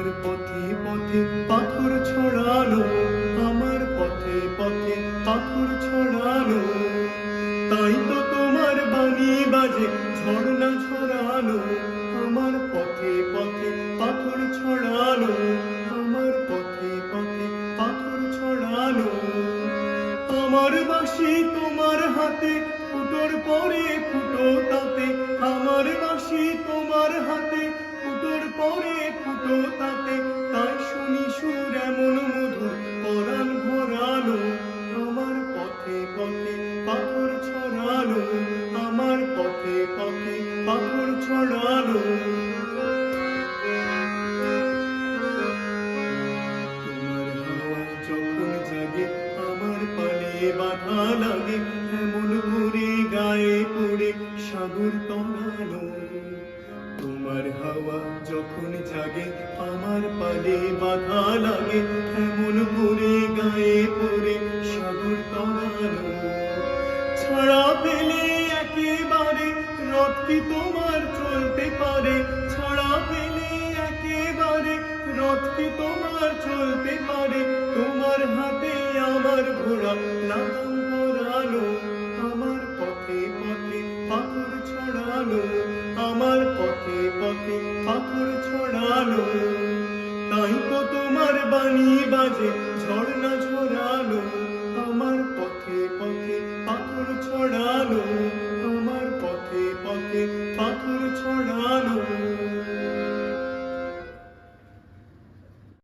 আমার পথে পথে পাথর ছড়ানো আমার পথে পথে পাথর ছড়ানো তাই তো তোমার বাণী বাজে, ঝর্ণা ছড়ানো আমার পথে পথে পাথর ছড়ানো আমার পথে পথে পাথর ছড়ানো আমার বাঁশি তোমার হাতে, ফুটোর পরে এমন মধুর পরাণ ভরানো আমার পথে পথে পাথর ছড়ানো আমার পথে পথে পাথর ছড়ানো তোমার হাওয়া যখন জাগে, আমার পালে বাধা লাগে এমন যখন জাগে, আমার পালে বাধা লাগে, এমন ঘুরে গায়ে পড়ে সাগর তলানো। ছাড়া পেলে একেবারে রথ কি তোমার চলতে পারে? ছাড়া পেলে একেবারে রথ কি তোমার চলতে পারে? তোমার হাতে আমার ঘোড়া লাগাম পরানো আমার পথে পথে পাথর ছড়ানো পাথর ছড়ানো তাই তো তোমার বাণী বাজে ঝর্ণা